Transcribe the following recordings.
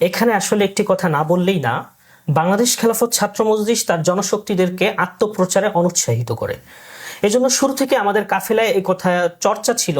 এখানে আসলে একটি কথা না বললেই না, বাংলাদেশ খেলাফত ছাত্র মজলিস তার জনশক্তিদেরকে আত্মপ্রচারে অনুৎসাহিত করে। এজন্য শুরু থেকে আমাদের কাফেলায় এই কথা চর্চা ছিল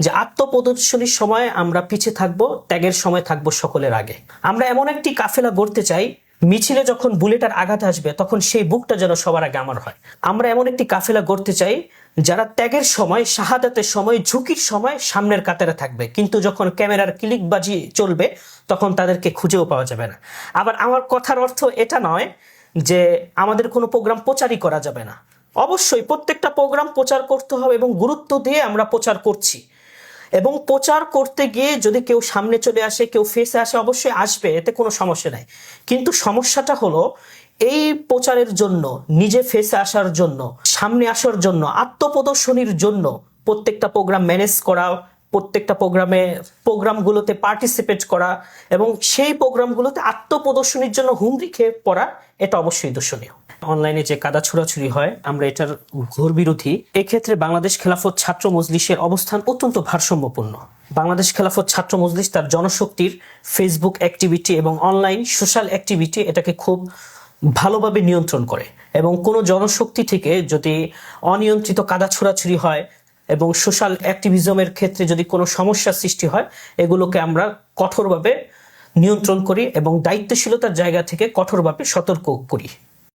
যে আত্মপ্রদর্শনীর সময় আমরা পিছিয়ে থাকব, ত্যাগের সময় থাকব সকলের আগে। আমরা এমন একটি কাফেলা গড়তে চাই মিছিলে যখন বুলেটার আঘাত আসবে, তখন সেই বুকটা যেন সবার আগে আমার হয়। আমরা এমন একটি কাফেলা গড়তে চাই, যারা ত্যাগের সময়, শাহাদাতের সময়, ঝুঁকির সময় সামনের কাতারে থাকবে। কিন্তু যখন ক্যামেরার ক্লিকবাজি চলবে, তখন তাদেরকে খুঁজেও পাওয়া যাবে না। আবার আমার কথার অর্থ এটা নয় যে আমাদের কোনো প্রোগ্রাম প্রচারই করা যাবে না। অবশ্যই প্রত্যেকটা প্রোগ্রাম প্রচার করতে হবে এবং গুরুত্ব দিয়ে আমরা প্রচার করছি। এবং প্রচার করতে গিয়ে যদি কেউ সামনে চলে আসে, কেউ ফেসে আসে, অবশ্যই আসবে, এতে কোনো সমস্যা নাই। কিন্তু সমস্যাটা হলো, এই প্রচারের জন্য, নিজে ফেসে আসার জন্য, সামনে আসার জন্য, আত্মপ্রদর্শনীর জন্য প্রত্যেকটা প্রোগ্রাম ম্যানেজ করা, প্রত্যেকটা প্রোগ্রামে প্রোগ্রামগুলোতে পার্টিসিপেট করা এবং সেই প্রোগ্রামগুলোতে আত্মপ্রদর্শনীর জন্য হুমড়ি খেয়ে পড়া, এটা অবশ্যই দূষণীয় অনলাইনে যে কাদা ছোড়াছুরি হয়, আমরা এটার ঘোর বিরোধী। এক্ষেত্রে বাংলাদেশ খেলাফত ছাত্র মজলিসের অবস্থান অত্যন্ত ভারসাম্যপূর্ণ। বাংলাদেশ খেলাফত ছাত্র মজলিস তার জনশক্তির ফেসবুক অ্যাক্টিভিটি এবং অনলাইন সোশ্যাল অ্যাক্টিভিটি এটাকে খুব ভালোভাবে নিয়ন্ত্রণ করে এবং কোনো জনশক্তি থেকে যদি অনিয়ন্ত্রিত কাদা ছোড়াছুরি হয় এবং সোশ্যাল অ্যাক্টিভিজমের ক্ষেত্রে যদি কোনো সমস্যার সৃষ্টি হয়, এগুলোকে আমরা কঠোরভাবে নিয়ন্ত্রণ করি এবং দায়িত্বশীলতার জায়গা থেকে কঠোরভাবে সতর্ক করি।